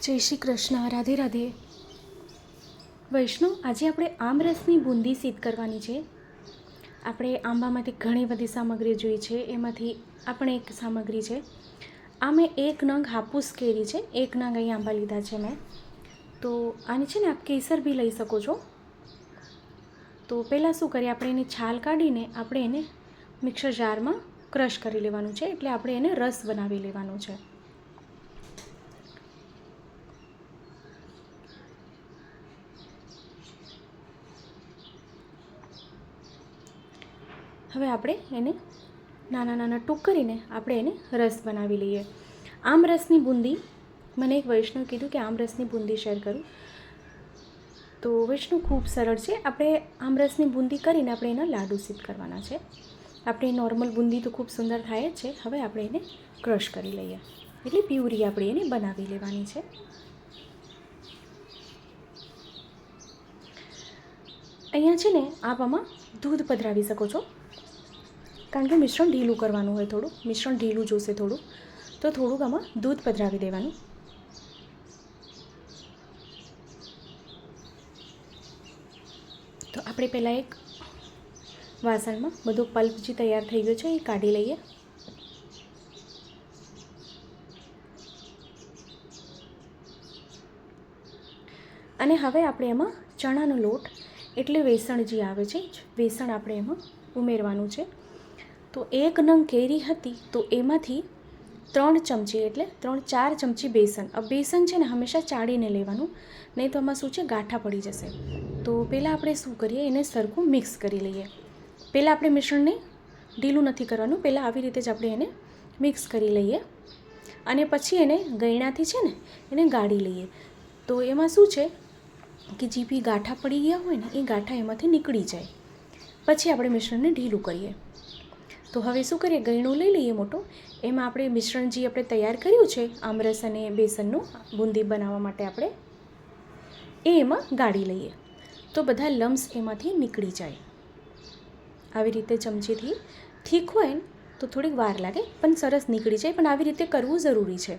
જય શ્રી કૃષ્ણ, રાધે રાધે. વૈષ્ણવ આજે આપણે આમરસની બુંદી સિદ્ધ કરવાની છે. આપણે આંબામાંથી ઘણી બધી સામગ્રી જોઈ છે, એમાંથી આપણે એક સામગ્રી છે. આ મેં એક નંગ હાપુસ કેરી છે, એક નંગ અહીં આંબા લીધા છે મેં. તો આની છે ને આપ કેસર બી લઈ શકો છો. તો પહેલાં શું કરીએ, આપણે એની છાલ કાઢીને આપણે એને મિક્સર જારમાં ક્રશ કરી લેવાનું છે, એટલે આપણે એને રસ બનાવી લેવાનો છે. હવે આપણે એને નાના નાના ટૂંક કરીને આપણે એને રસ બનાવી લઈએ. આમ રસની બુંદી, મને એક વૈષ્ણવ કીધું કે આમ રસની બુંદી શેર કરું. તો વૈષ્ણવ ખૂબ સરળ છે. આપણે આમ રસની બુંદી કરીને આપણે એના લાડુ સિદ્ધ કરવાના છે. આપણે નોર્મલ બુંદી તો ખૂબ સુંદર થાય જ છે. હવે આપણે એને ક્રશ કરી લઈએ. એટલે પ્યુરી આપણે એને બનાવી લેવાની છે. અહીંયા છે ને, આપ આમાં દૂધ પધરાવી શકો છો. કારણ કે મિશ્રણ ઢીલું કરવાનું હોય થોડું, મિશ્રણ ઢીલું જોશે થોડું, તો થોડુંક આમાં દૂધ પધરાવી દેવાનું. તો આપણે પહેલાં એક વાસણમાં બધો પલ્પ જે તૈયાર થઈ ગયો છે, એ કાઢી લઈએ. અને હવે આપણે એમાં ચણાનો લોટ એટલે વેસણ જે આવે છે, વેસણ આપણે એમાં ઉમેરવાનું છે. તો એક નંગ કેરી હતી, તો એમાંથી ત્રણ ચમચી એટલે ત્રણ ચાર ચમચી બેસન. આ બેસન છે ને હંમેશા ચાળીને લેવાનું, નહીં તો આમાં શું છે, ગાંઠા પડી જશે. તો પહેલાં આપણે શું કરીએ, એને સરખું મિક્સ કરી લઈએ. પહેલાં આપણે મિશ્રણને ઢીલું નથી કરવાનું, પહેલાં આવી રીતે જ આપણે એને મિક્સ કરી લઈએ. અને પછી એને ગયણાથી છે ને, એને ગાળી લઈએ. તો એમાં શું છે કે જે બી ગાંઠા પડી ગયા હોય ને, એ ગાંઠા એમાંથી નીકળી જાય. પછી આપણે મિશ્રણને ઢીલું કરીએ. તો હવે શું કરીએ? ગળણું લઈ લઈએ મોટો. એમાં આપણે મિશ્રણ જે આપણે તૈયાર કર્યું છે, આમરસ અને બેસનનું બુંદી બનાવવા માટે આપણે, એ એમાં ગાળી લઈએ. તો બધા લમ્સ એમાંથી નીકળી જાય. આવી રીતે ચમચીથી ઠીક હોય ને, તો થોડીક વાર લાગે, પણ સરસ નીકળી જાય. પણ આવી રીતે કરવું જરૂરી છે.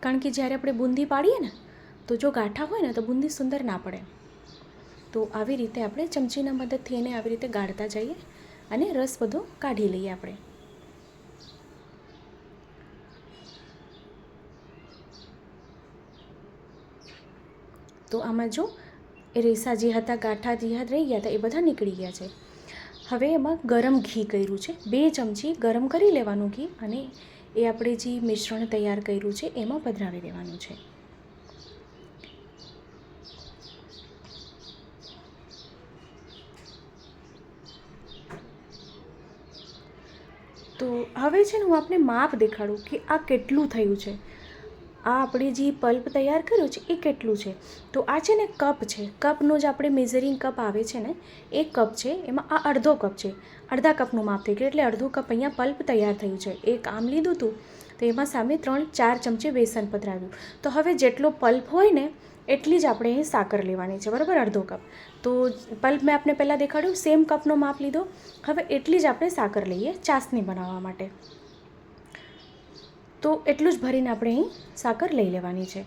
કારણ કે જ્યારે આપણે બુંદી પાડીએ ને તો જો ગાંઠા હોય ને તો બુંદી સુંદર ના પડે. તો આવી રીતે આપણે ચમચીના મદદથી એને આવી રીતે ગાળતા જઈએ અને રસ બધો કાઢી લઈએ આપણે. તો આમાં જો એ રેસા જે હતા, ગાંઠા જે રહી ગયા હતા, એ બધા નીકળી ગયા છે. હવે એમાં ગરમ ઘી કર્યું છે. બે ચમચી ગરમ કરી લેવાનું ઘી અને એ આપણે જે મિશ્રણ તૈયાર કર્યું છે, એમાં પધરાવી દેવાનું છે. તો હવે છે ને હું આપને માપ દેખાડું કે આ કેટલું થયું છે. આ આપણે જે પલ્પ તૈયાર કર્યું છે એ કેટલું છે? તો આ છે ને કપ છે. કપનો જ આપણે મેઝરિંગ કપ આવે છે ને, એ કપ છે. એમાં આ અડધો કપ છે. અડધા કપનું માપ થઈ ગયું એટલે અડધો કપ અહીંયા પલ્પ તૈયાર થયું છે. એક આમ લીધું હતું તો એમાં સામે ત્રણ ચાર ચમચી બેસન પધરાવ્યું તો હવે જેટલો પલ્પ હોય ને એટલી જ આપણે સાકર લેવાની છે, બરાબર? અડધો કપ. તો પલ્પ મેં આપને પહેલાં દેખાડ્યું, સેમ કપનો માપ લીધો. હવે એટલી જ આપણે સાકર લઈએ ચાસણી બનાવવા માટે. તો એટલું જ ભરીને આપણે અહીં સાકર લઈ લેવાની છે.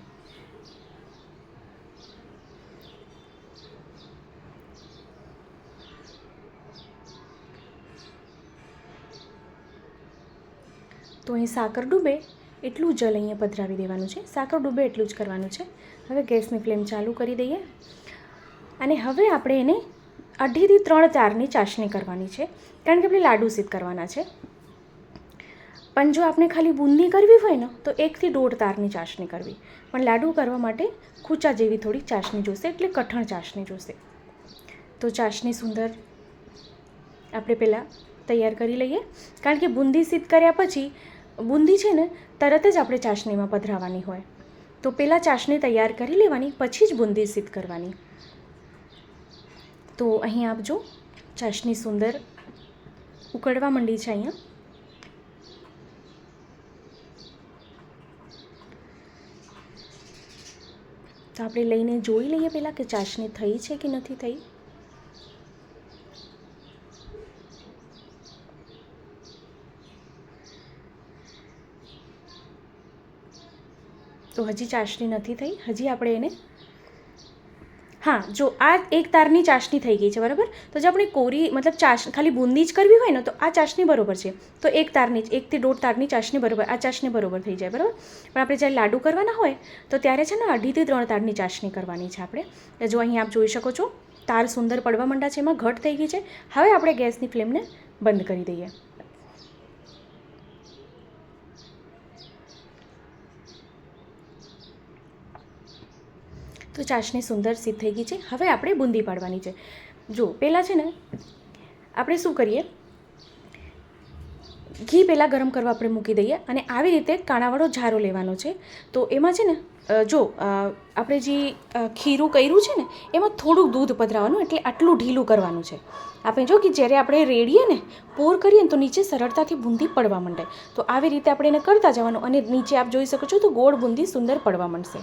તો અહીં સાકર ડૂબે. એટલું જલ અહીંયા પધરાવી દેવાનું છે. સાકર ડૂબે એટલું જ કરવાનું છે. હવે ગેસની ફ્લેમ ચાલુ કરી દઈએ. અને હવે આપણે એને અઢીથી ત્રણ તારની ચાસણી કરવાની છે. કારણ કે આપણે લાડુ સિદ્ધ કરવાના છે. પણ જો આપણે ખાલી બુંદી કરવી હોય ને, તો એકથી દોઢ તારની ચાસણી કરવી. પણ લાડુ કરવા માટે ખૂચા જેવી થોડી ચાસણી જોશે, એટલે કઠણ ચાસણી જોશે. તો ચાસણી સુંદર આપણે પહેલાં તૈયાર કરી લઈએ. કારણ કે બુંદી સિદ્ધ કર્યા પછી બુંદી છે ને, તરત જ આપણે ચાસણીમાં પધરાવવાની હોય. તો પહેલાં ચાસણી તૈયાર કરી લેવાની, પછી જ બુંદી સિદ્ધ કરવાની. તો અહીં આપજો ચાસણી સુંદર ઉકળવા માંડી છે અહીંયા. તો આપણે લઈને જોઈ લઈએ પહેલાં કે ચાસણી થઈ છે કે નથી થઈ. તો હજી ચાસણી નથી થઈ. હજી આપણે એને હા, જો આ એક તારની ચાસણી થઈ ગઈ છે, બરાબર? તો જો આપણે કોરી, મતલબ ચાશ ખાલી બુંદી જ કરવી હોય ને, તો આ ચાસણી બરોબર છે. તો એક તારની એકથી દોઢ તારની ચાસણી બરોબર, આ ચાસણી બરોબર થઈ જાય, બરાબર? પણ આપણે જ્યારે લાડુ કરવાના હોય, તો ત્યારે છે ને અઢીથી ત્રણ તારની ચાસણી કરવાની છે આપણે. જો અહીં આપ જોઈ શકો છો, તાર સુંદર પડવા માંડા છે, એમાં ઘટ થઈ ગઈ છે. હવે આપણે ગેસની ફ્લેમને બંધ કરી દઈએ. તો ચાસણી સુંદર સિદ્ધ થઈ ગઈ છે. હવે આપણે બુંદી પાડવાની છે. જો પહેલાં છે ને, આપણે શું કરીએ? ઘી પહેલાં ગરમ કરવા આપણે મૂકી દઈએ અને આવી રીતે કાણાવાળો ઝારો લેવાનો છે. તો એમાં છે ને જો આપણે જે ખીરું કર્યું છે ને, એમાં થોડુંક દૂધ પધરાવવાનું એટલે આટલું ઢીલું કરવાનું છે. આપણે જો કે જ્યારે આપણે રેડીએ ને, પોર કરીએ ને તો નીચે સરળતાથી બુંદી પડવા માંડે. તો આવી રીતે આપણે એને કરતા જવાનું અને નીચે આપ જોઈ શકો છો તો ગોળ બુંદી સુંદર પડવા માંડશે.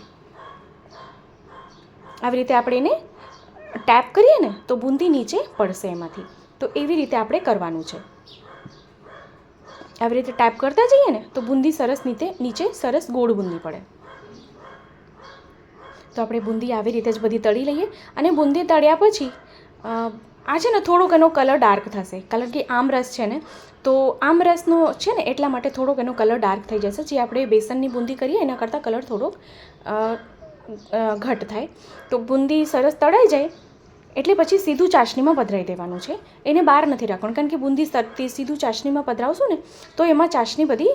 આવી રીતે આપણે એને ટેપ કરીએ ને, તો બુંદી નીચે પડશે એમાંથી. તો એવી રીતે આપણે કરવાનું છે. આવી રીતે ટેપ કરતા જઈએ ને, તો બુંદી સરસ નીચે નીચે સરસ ગોળ બુંદી પડે. તો આપણે બુંદી આવી રીતે જ બધી તળી લઈએ અને બુંદી તળ્યા પછી આ છે ને થોડોક એનો કલર ડાર્ક થશે. કારણ કે આમરસ છે ને, તો આમરસનો છે ને, એટલા માટે થોડોક એનો કલર ડાર્ક થઈ જશે. જે આપણે બેસનની બુંદી કરીએ એના કરતાં કલર થોડોક ઘટ થાય, તો બુંદી સરસ તળાઈ જાય, એટલે પછી સીધું ચાસણીમાં પધરાવી દેવાનું છે. એને બહાર નથી રાખવાનું, કારણ કે બુંદી સરતી સીધું ચાસણીમાં પધરાવશું ને, તો એમાં ચાસણી બધી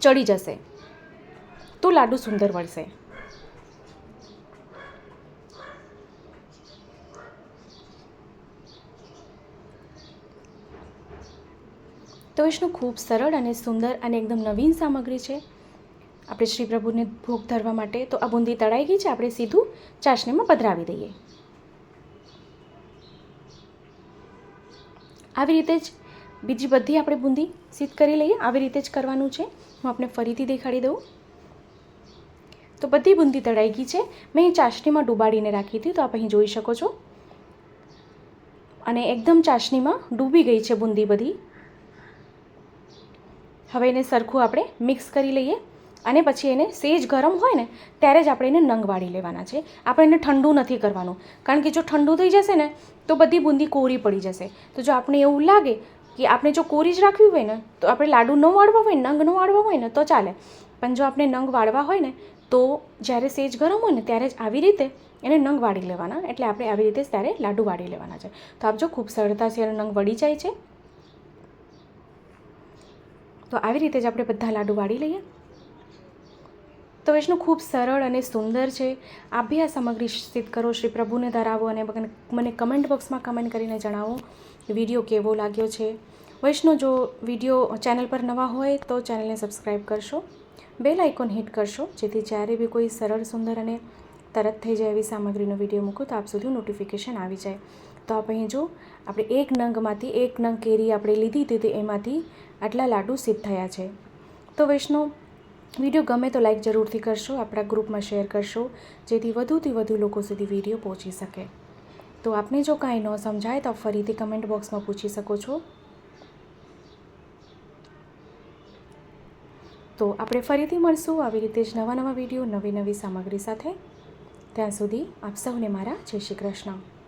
ચડી જશે. તો લાડુ સુંદર વળશે. તો ખૂબ સરળ અને સુંદર અને એકદમ નવીન સામગ્રી છે. આપણે શ્રી પ્રભુને ભોગ ધરવા માટે તો આ બુંદી તળાઈ ગઈ છે, આપણે સીધું ચાસણીમાં પધરાવી દઈએ. આવી રીતે જ બીજી બધી આપણે બુંદી સિદ્ધ કરી લઈએ. આવી રીતે જ કરવાનું છે. હું આપને ફરીથી દેખાડી દઉં. તો બધી બુંદી તળાઈ ગઈ છે. મેં અહીં ચાસણીમાં ડૂબાડીને રાખી હતી, તો આપ અહીં જોઈ શકો છો. અને એકદમ ચાસણીમાં ડૂબી ગઈ છે બુંદી બધી. હવે એને સરખું આપણે મિક્સ કરી લઈએ. અને પછી એને સેજ ગરમ હોય ને, ત્યારે જ આપણે એને નંગ વાળી લેવાના છે. આપણે એને ઠંડુ નથી કરવાનું. કારણ કે જો ઠંડુ થઈ જશે ને, તો બધી બુંદી કોરી પડી જશે. તો જો આપણે એવું લાગે કે આપણે જો કોરી જ રાખવી હોય ને, તો આપણે લાડુ ન વાળવા હોય, નંગ ન વાળવા હોય ને, તો ચાલે. પણ જો આપણે નંગ વાળવા હોય ને, તો જ્યારે સેજ ગરમ હોય ને, ત્યારે જ આવી રીતે એને નંગ વાળી લેવાના. એટલે આપણે આવી રીતે ત્યારે લાડુ વાળી લેવાના છે. તો આપ જો ખૂબ સરળતાથી એનો નંગ વળી જાય છે. તો આવી રીતે જ આપણે બધા લાડુ વાળી લઈએ. તો વિષ્ણુ ખૂબ સરળ અને સુંદર છે. આપ બી આ સામગ્રી સ્થિત કરો, શ્રી પ્રભુને ધરાવો અને મને- મને કમેન્ટ બોક્સમાં કમેન્ટ કરીને જણાવો વીડિયો કેવો લાગ્યો છે. વૈષ્ણવ, જો વીડિયો ચેનલ પર નવા હોય તો ચેનલને સબસ્ક્રાઈબ કરશો. બેલ આઇકોન હિટ કરશો, જેથી જ્યારે બી કોઈ સરળ, સુંદર અને તરત થઈ જાય એવી સામગ્રીનો વીડિયો મૂકું તો આપ સુધી નોટિફિકેશન આવી જાય. તો આપ અહીં જો, આપણે એક નંગમાંથી એક નંગ કેરી આપણે લીધી હતી એમાંથી આટલા લાડુ સિદ્ધ થયા છે. તો વૈષ્ણવ વીડિયો ગમે તો લાઇક જરૂરથી કરશો, આપણા ગ્રુપમાં શેર કરશો, જેથી વધુથી વધુ લોકો સુધી વીડિયો પહોંચી શકે. તો આપને જો કાંઈ ન સમજાય તો ફરીથી કમેન્ટ બોક્સમાં પૂછી શકો છો. તો આપણે ફરીથી મળશું આવી રીતે જ નવા નવા વીડિયો, નવી નવી સામગ્રી સાથે. ત્યાં સુધી આપ સૌને મારા જય શ્રી કૃષ્ણ.